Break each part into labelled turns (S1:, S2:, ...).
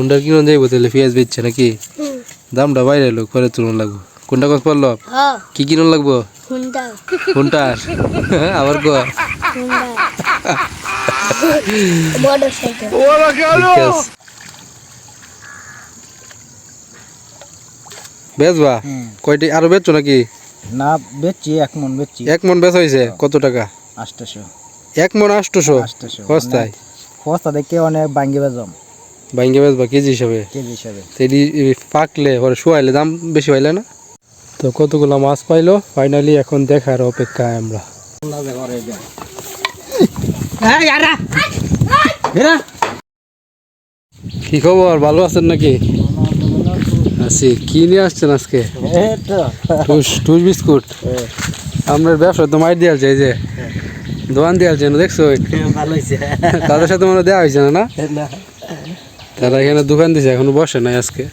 S1: কোনটা কিনো যাইব তাহলে পেঁয়াজ বেচছে নাকি দামটা বাইরে লোক পরে তুলন লাগবো কোনটা কত পড়ল কি কিনুন লাগবো কোনটা আবার কো। বেচবা কয়টি আরও বেচছো নাকি
S2: না বেচছি এক মন বেচছি
S1: এক মন বেচা হয়েছে কত টাকা
S2: আটশোশো
S1: এক মন আটশোশো সস্তায়
S2: সস্তা দেখে অনেক বাঙ্গি বেজম
S1: ভাঙ্গে বেচবা কেজি হিসাবে?
S2: কেজি হিসাবে।
S1: পাকলে পরে শুয়াইলে দাম বেশি হইলে না? তো কতগুলো মাছ পাইলো? ফাইনালি এখন দেখার অপেক্ষায় আমরা। কি খবর? ভালো আছেন নাকি? আছি। কি নিয়ে আসছেন আজকে? টুস টুস বিস্কুট? আপনার ব্যবসা তো মাইর দেওয়া চাই যে। দোকান দেওয়াল চাই না দেখছ।
S2: ভালো
S1: তাদের সাথে মনে দেওয়া হয়েছে না? না। তারা এখানে দোকান দিছে এখনও বসে নাই আজকে।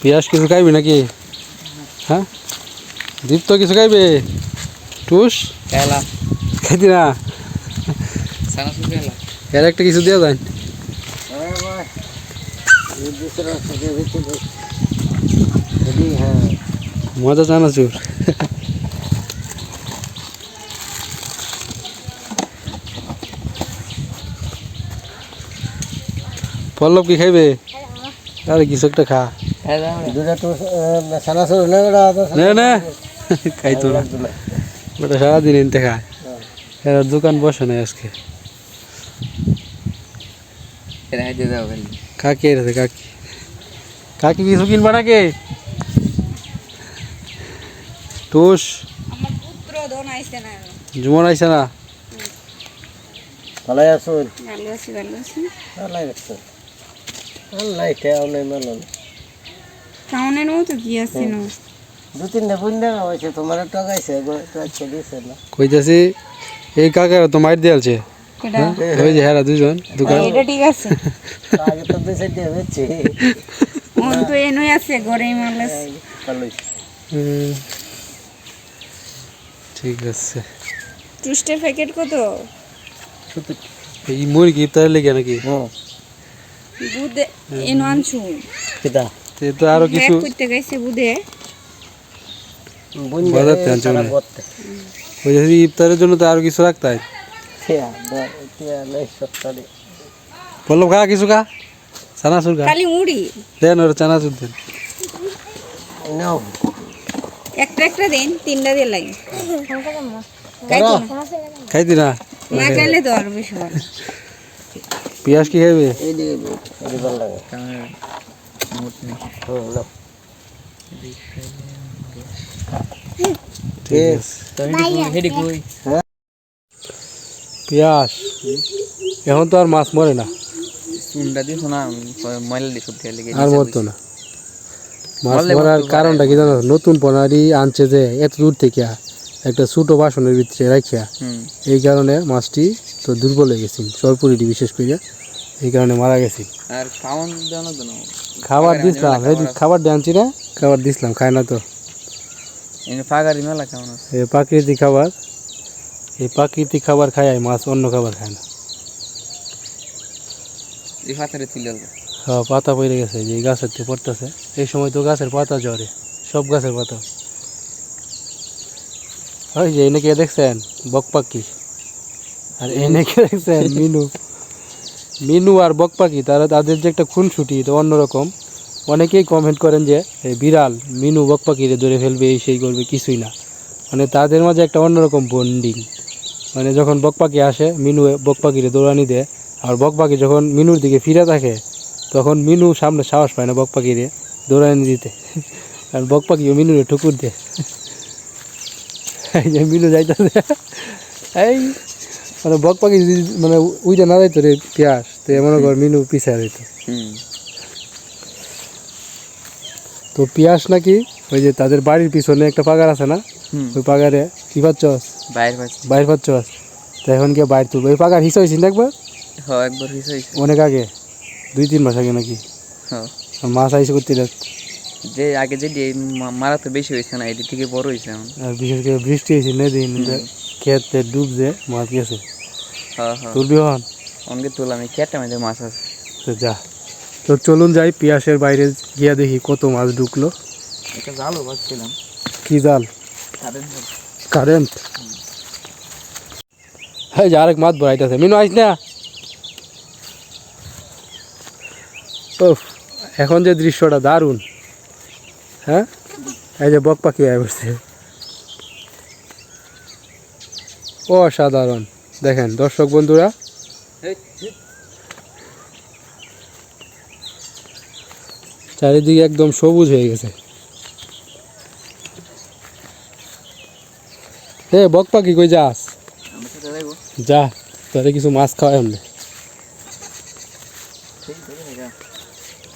S1: পিয়াস কিছু খাইবি নাকি? হ্যাঁ? দীপ্ত কিছু খাইবে? টুস? খাইতি না? এর একটা কিছু দেওয়া যায়
S2: হ্যাঁ
S1: মজা চানাচুর। পল্লব কি খাইবে? আরে কিছু একটা খা।
S2: দুটা তো সানাসুর না
S1: না। না খাইতো না। ওটা সারাদিন এনতে খায়। এর দোকান বসে নাই আজকে। কাকি এসেছে কাকি। কাকি কিছু কিনবা নাকি? টুস
S3: না
S1: জুমন আইসে না?
S2: ভালো আছুন
S3: ভালো আছি ভালো আছি।
S2: ভালো আছো। আল্লাহ খেয়াও নেই মেলন।
S3: টাউনের মতো কি আছে না?
S2: দু তিনটা বুঝলে হয়েছে তোমার টকাইছে টকাইছে দিছে না।
S1: কইতাছি এই কাকা তো মাইর দিয়ালছে। ওই যে হেরা দুজন দোকান।
S3: এটা ঠিক আছে।
S2: আগে তো দুই সাইড দিয়ে বেচছি
S3: মন তো এনই আছে ঘরে মারলে
S2: ভালো হয়েছে
S1: হুম, ঠিক আছে।
S3: টুস্টের প্যাকেট কত?
S1: এই মুরগি লেগে নাকি?
S3: বুদে এনো আনছু।
S2: কিতা?
S1: তো তো আরও কিছু
S3: করতে গেছে বুদে
S1: বাজার থেকে আনছো ওই যে ইফতারের জন্য তো আরও কিছু রাখতে হয়। বললাম খা কিছু খা। চানাচুর খা।
S3: খালি মুড়ি?
S1: দেন ওর চানাচুর দেন।
S2: নাও।
S3: একটা একটা দিন তিনটা দিয়ে লাগে।
S1: খাইতি না?
S3: না খাইলে তো আরও বেশি
S1: পেঁয়াজ কি খাইবে? ঠিক আছে। পেঁয়াজ। এখন তো আর মাছ মরে না। আর মরতো না। মাছ মরার কারণটা কি জানো? নতুন পনারি আনছে যে এত দূর থেকে একটা ছোটো বাসনের ভিতরে রাখিয়া এই কারণে মাছটি তো দুর্বল হয়ে গেছি সরপুরিটি বিশেষ করে এই কারণে মারা গেছি।
S4: আর খাওয়ান তো
S1: খাবার দিছিলাম এই খাবার দিয়ে না খাবার দিছিলাম খায় না তো। প্রাকৃতিক খাবার এই প্রাকৃতিক খাবার খায় মাছ অন্য খাবার খায় না। হ্যাঁ পাতা পড়ে গেছে যে এই গাছের থেকে পড়তেছে। এই সময় তো গাছের পাতা ঝরে সব গাছের পাতা। ওই যে এনে কে দেখছেন? বক পাখি আর এনে কে মিনু। মিনু আর বক পাখি তারা তাদের যে একটা খুনসুটি এটা অন্যরকম। অনেকেই কমেন্ট করেন যে এই বিড়াল, মিনু বক পাখিরে ধরে ফেলবে, এই সেই করবে, কিছুই না। মানে তাদের মাঝে একটা অন্যরকম বন্ডিং মানে যখন বক পাখি আসে, মিনু বক পাখিরে দৌড়ানি দেয়, আর বক পাখি যখন মিনুর দিকে ফিরে থাকে তখন মিনু সামনে সাহস পায় না বক পাখিরে দৌড়ানি দিতে। আর বক পাখিও মিনুরে ঠুকুর দেয়। এই যে মিনু যাইতেছে। এই মানে বক পাখি যদি মানে উইটা না যাইতো রে পিয়াস তো মনে কর মিনু পিছায় দিত তো পিয়াস নাকি ওই যে তাদের বাড়ির পিছনে একটা পাগার আছে না? ওই পাগারে কি
S4: বাইরে পাচ্ছি
S1: বাইর পাচ্ছস তো এখন গিয়ে বাইর তুলবো। ওই পাগার হিসা হয়েছিল একবার?
S4: হ্যাঁ একবার হিস
S1: অনেক আগে দুই তিন মাস আগে নাকি?
S4: হ্যাঁ
S1: মাছ আইসে করতে দেখ।
S4: যে আগে মা- মারা তো বেশি হয়েছে না এটি থেকে বড় হয়েছে
S1: আর বিশেষ করে বৃষ্টি হয়েছে নদী ক্ষেতে ডুব যে মাছ গেছে। তুলবি হন
S4: অনকে তুললাম এই কেটে মধ্যে মাছ আছে।
S1: যা। তো চলুন যাই পিয়াসের বাইরে গিয়া দেখি কত মাছ ঢুকলো।
S4: একটা জালও বাজছিলাম
S1: কি জাল?
S4: কারেন্ট
S1: হ্যাঁ যে আরেক মাছ ভরাইতেছে মিনু আইস না। এখন যে দৃশ্যটা দারুণ। হ্যাঁ? এই যে বক পাখি আয় বসছে অসাধারণ। দেখেন দর্শক বন্ধুরা। চারিদিকে একদম সবুজ হয়ে গেছে। হে বক পাখি কই যাস? যা তোরে কিছু মাছ খাওয়াই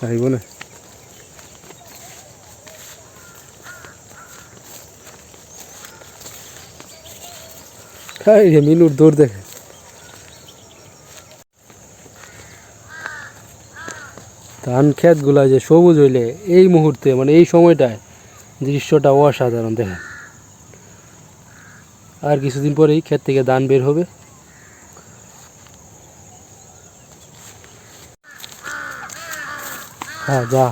S1: খাইব না খাই রে মিনুর দৌড় দেখে। ধান যে সবুজ হইলে এই মুহূর্তে মানে এই সময়টায় দৃশ্যটা অসাধারণ দেখেন। আর কিছুদিন পরেই ক্ষেত থেকে ধান বের হবে। হ্যাঁ যা।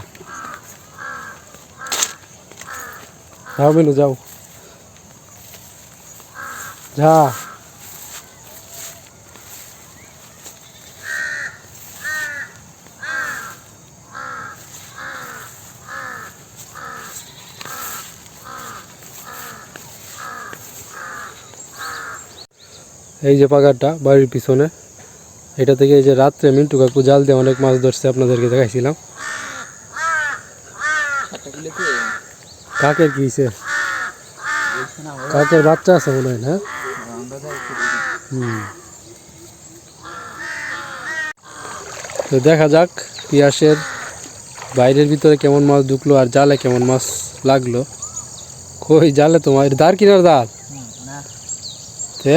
S1: যাও যাও। যা। এই যে পাগারটা বাড়ির পিছনে এটা থেকে এই যে রাত্রে মিন্টু কাকু জাল দিয়ে অনেক মাছ ধরছে আপনাদেরকে দেখাইছিলাম। কাকের কি হয়েছে কাকের বাচ্চা আছে মনে হয় না? হুম। তো দেখা যাক পিয়াসের বাইরের ভিতরে কেমন মাছ ঢুকলো আর জালে কেমন মাছ লাগল। কই জালে তোমার দাঁড় কিনার দাঁড় তে?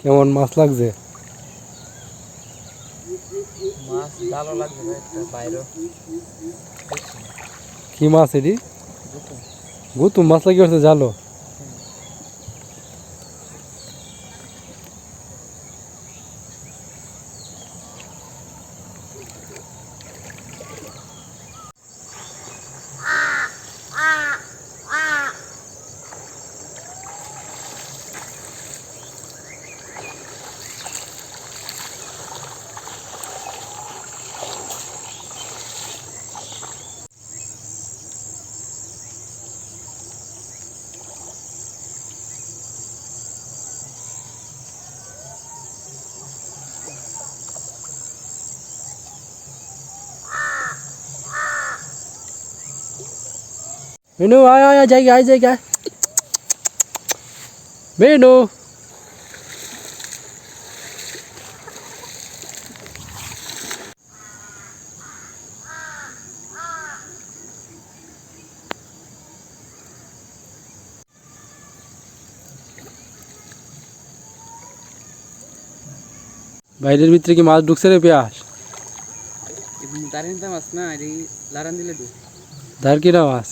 S1: কেমন মাছ লাগছে?
S4: মাছ ভালো লাগছে বাইরে
S1: কি মাছ এটি? গুতুম। মাছ লাগিয়েছে জালো মেনু আয় আয় আয় জায়গা আয় জায়গা মেনু বাইরের ভিতরে কি মাছ ঢুকছে রে পেঁয়াজ
S4: দাঁড়িয়ে নিতে মাছ না এটি লারান দিলে তো
S1: ধার কিনা মাছ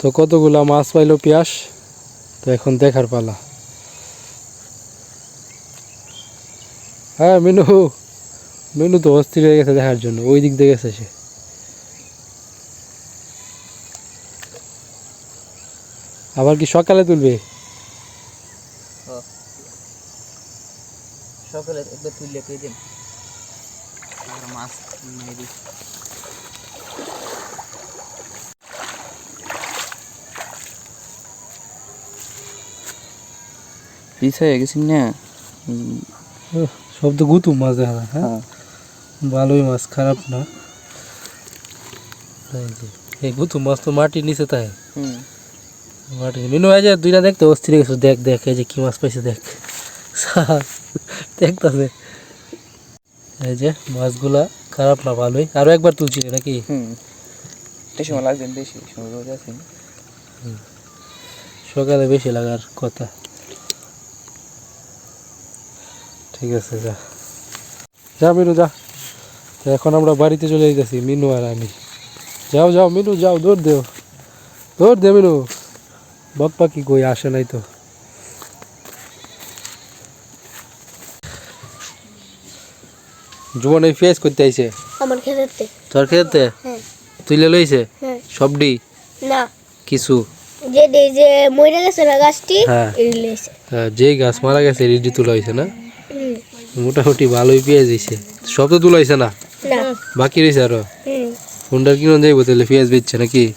S1: তো কতগুলা মাছ পাইলো পিয়াস? তো এখন দেখার পালা। হ্যাঁ মিনু। মিনু তো অস্থির হয়ে গেছে দেখার জন্য। ওই দিক দিয়ে গেছে সে। আবার কি সকালে তুলবে?
S4: সকালে একবার তুললে পেয়ে দিন মাছ পিস গেছি না?
S1: সব তো গুতুম মাছ দেখা যায়, হ্যাঁ? ভালোই মাছ খারাপ না। এই গুতুম মাছ তো মাটির নিচে তাই।
S4: হুম।
S1: মাটি মিনু এই যে দুইটা দেখতে অস্থির হয়ে গেছে দেখ দেখ এই যে কি মাছ পাইছে দেখ। দেখতাছে। এই যে মাছগুলা খারাপ না ভালোই। আরও একবার তুলছি নাকি?
S4: হুম। এই সময় লাগবে বেশি
S1: সকালে বেশি লাগার কথা। ঠিক আছে যা। যা মিনু যা। এখন আমরা বাড়িতে চলে যেতেছি মিনু আর আমি। যাও যাও মিনু যাও দৌড় দেও। দৌড় দে মিনু। বক পাখি কই আসে নাই তো। জীবন এই ফেস করতে আইছে।
S5: আমার খেতে।
S1: তোর খেতে?
S5: হ্যাঁ।
S1: তুইলে লইছে?
S5: হ্যাঁ।
S1: সবডি
S5: না।
S1: কিছু?
S5: যে যে মরে গেছে না গাছটি
S1: হ্যাঁ। হ্যাঁ, যে গাছ মারা গেছে রেডি তোলা হয়েছে না? মোটামুটি ভালোই পেঁয়াজ হয়েছে সব তো তোলা হয়েছে না?
S5: না।
S1: বাকি রয়েছে আরও?
S5: হুম।
S1: কোনটা কিনো যাইবো তাহলে পেঁয়াজ বেচছে নাকি?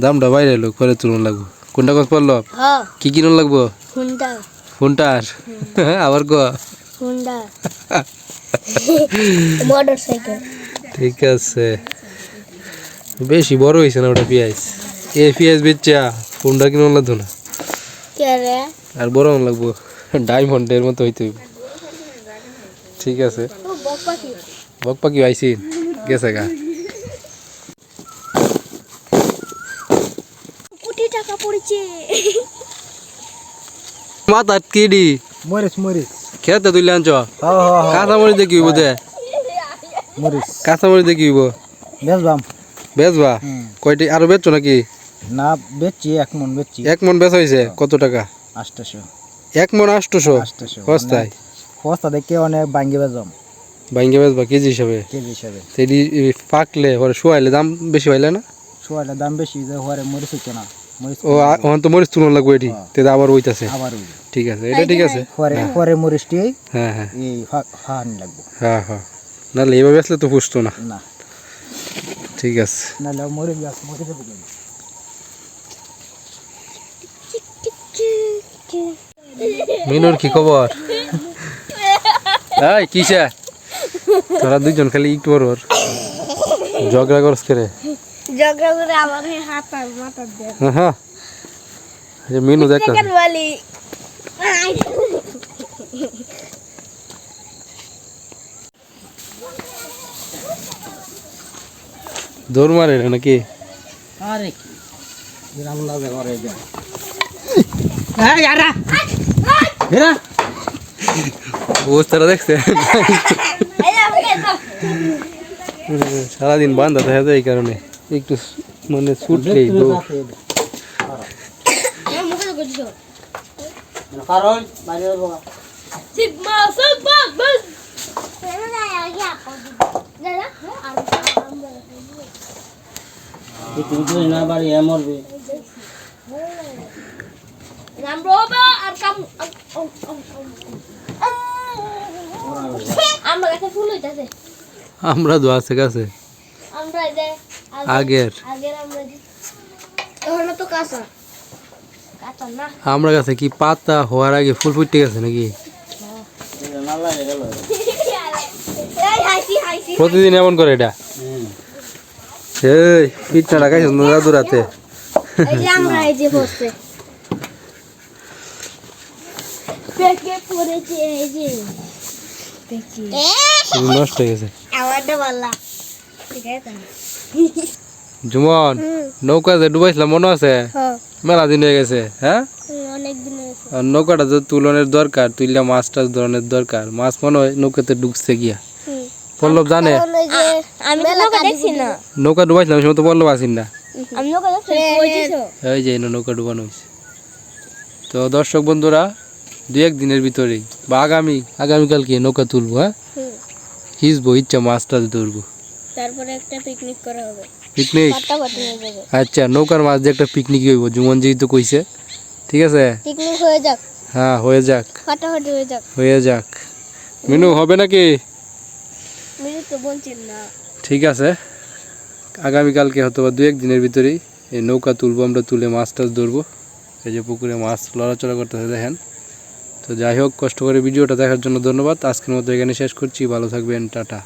S1: দামটা বাইরে এলো পরে তুলন লাগবো। কোনটা কত পড়ল?
S5: হ্যাঁ।
S1: কি কিনুন লাগবো? ফোনটার আবার ক? ঠিক আছে। বেশি বড় হয়েছে না ওটা পেঁয়াজ? এ পেঁয়াজ বেচছে ফোনটা কিনুন লাগতো না? আর বড় লাগবো। ডায়মন্ডের মতো হইতে হইব। ঠিক আছে। বক পাখি। আইসি গেছে গা।
S5: কোটি টাকা পড়েছে।
S1: মাথা কিডি।
S2: মরিস মরিস
S1: খেতে তুইলে আনছ?
S2: হ্যাঁ হ্যাঁ
S1: কাঁচা মরিচ দেখি হইব দে।
S2: মরিস
S1: কাঁচা মরিচ দেখি হইব
S2: বেচবাম।
S1: বেচবা? কয়টি? আরও বেচছো নাকি?
S2: না বেচছি এক মন বেচছি।
S1: এক মন বেচ হয়েছে কত টাকা?
S2: আটটাশো
S1: এক মন আষ্টশো
S2: আটটাশো বস্তা দেখে অনেক ভাঙ্গি বেচবাম
S1: ভাঙ্গে বেচবা কেজি হিসাবে?
S2: কেজি হিসাবে।
S1: সেটি পাকলে ওরে শুয়াইলে দাম বেশি হইলে না?
S2: সোয়াটা দাম বেশি যে হরে মরিচ হচ্ছে না।
S1: ও আ- তো মরিচ তুলন লাগবে এটি তেতে আবার ওইতাছে
S2: আবার
S1: ঠিক আছে এটা ঠিক আছে।
S2: পরে পরে মরিচটি
S1: হ্যাঁ হ্যাঁ।
S2: এই ফাহানি লাগবো।
S1: হ্যাঁ হ্যাঁ। নাহলে এভাবে আসলে তো পুষতো না।
S2: না।
S1: ঠিক আছে।
S2: নাহলে মরিচ গাছ মরিচ?
S1: মিনুর কি খবর? এই কিসে তোরা দুইজন খালি একটু বড় ঝগড়া করস করে
S5: ঝগড়া করে আমার হাত আর মাথা দেয়।
S1: হ্যাঁ হ্যাঁ এই যে মিনু দেখ।
S5: কেন বলি?
S1: দৌড় মারে না নাকি?
S2: আরে গ্রাম লাগে ঘরে যা
S1: অবস্থাটা দেখছে। সারাদিন বান্ধা দেখা যায় এই কারণে। একটু মানে ছুটলেই দৌড়
S2: কারণ বাইরে বাবা তুমি তো। না বাড়ি এ মরবে
S5: আমরা কাছে ফুল হইতাছে
S1: আমরা তো আছে কাছে। আগের
S5: আগের। আমরা
S1: কাছে কি পাতা হওয়ার আগে ফুল ফুটতে গেছে নাকি? প্রতিদিন এমন করে এটা? এই পিঠটা রাখাইছ না দাদু রাতে
S5: পেকে পড়েছে এই যে। দেখি।
S1: নষ্ট হয়ে গেছে।
S5: আমারটা পাল্লা ঠিক আছে।
S1: জুমন নৌকাতে ডুবাইছিলাম মনে আছে?
S5: হ্যাঁ।
S1: মেলা দিন হয়ে গেছে হ্যাঁ?
S5: অনেক দিন হয়েছে
S1: আর নৌকাটা তুলনের দরকার তুললে মাছ টাছ ধরনের দরকার। মাছ মনে হয় নৌকাতে ডুবছে গিয়া। পল্লব জানে?
S5: নৌকা না।
S1: নৌকা ডুবাইছিলাম ওই সময় তো পল্লব আসিন না। এই যে নৌকা ডুবানো হয়েছে। তো দর্শক বন্ধুরা দু এক দিনের ভিতরেই। বা আগামী আগামীকালকে নৌকা তুলবো হ্যাঁ। হিসবো ইচ্ছা মাছ টাছ ধরবো।
S5: তারপরে একটা পিকনিক করা হবে।
S1: পিকনিক আচ্ছা নৌকার মাছ দিয়ে একটা পিকনিক হইব জুমন যেহেতু কইছে। ঠিক আছে?
S5: পিকনিক হয়ে যাক।
S1: হ্যাঁ হয়ে যাক।
S5: ফাটাফাটি হয়ে যাক।
S1: হয়ে যাক। মিনু হবে নাকি?
S5: মিনিট তো বলছেন না।
S1: ঠিক আছে। আগামীকালকে হয়তো বা দু এক দিনের ভিতরেই এই নৌকা তুলবো আমরা তুলে মাছ টাছ ধরবো। এই যে পুকুরে মাছ লড়াচড়া করতেছে দেখেন। তো যাই হোক, কষ্ট করে ভিডিওটা দেখার জন্য ধন্যবাদ। আজকের মতো এখানে শেষ করছি। ভালো থাকবেন। টাটা।